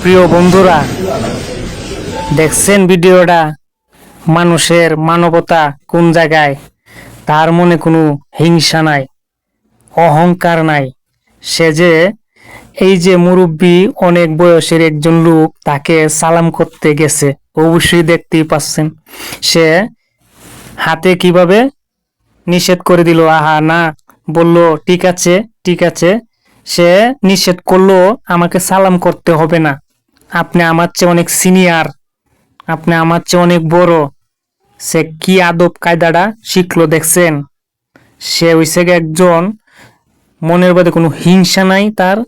প্রিয় বন্ধুরা, দেখছেন ভিডিওটা? মানুষের মানবতা কোন জায়গায়? তার মনে কোনো হিংসা নাই, অহংকার নাই। সে যে এই যে মুরব্বী অনেক বয়সের একজন লোক তাকে সালাম করতে গেছে, অবশ্যই দেখতেই পাচ্ছেন। সে হাতে কীভাবে নিষেধ করে দিল, আহা, না, বলল, ঠিক আছে। ঠিক আছে, সে নিষেধ করল আমাকে সালাম করতে হবে না। আপনি আমার চেয়ে অনেক সিনিয়র আপনি আমার চেয়ে অনেক বড়। সে কি আদব কায়দাটা শিখলো দেখছেন? সে হইছে একজন মনের মধ্যে কোনো হিংসা নাই, তার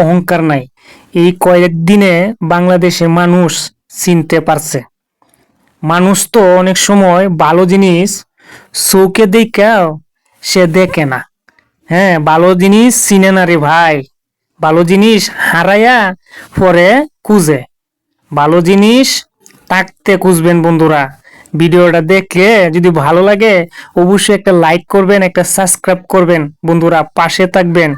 অহংকার নাই। এই কয়েকদিনে বাংলাদেশে মানুষ চিনতে পারছে। মানুষ তো অনেক সময় ভালো জিনিস চৌকে দেখাও সে দেখে না। হ্যাঁ ভালো জিনিস চিনে না রে ভাই। ভালো জিনিস হারাইয়া পরে খুঁজে। ভালো জিনিস তাকতে খুঁজবেন বন্ধুরা। ভিডিওটা দেখলে যদি ভালো লাগে, অবশ্যই একটা লাইক করবেন, একটা সাবস্ক্রাইব করবেন বন্ধুরা। পাশে থাকবেন।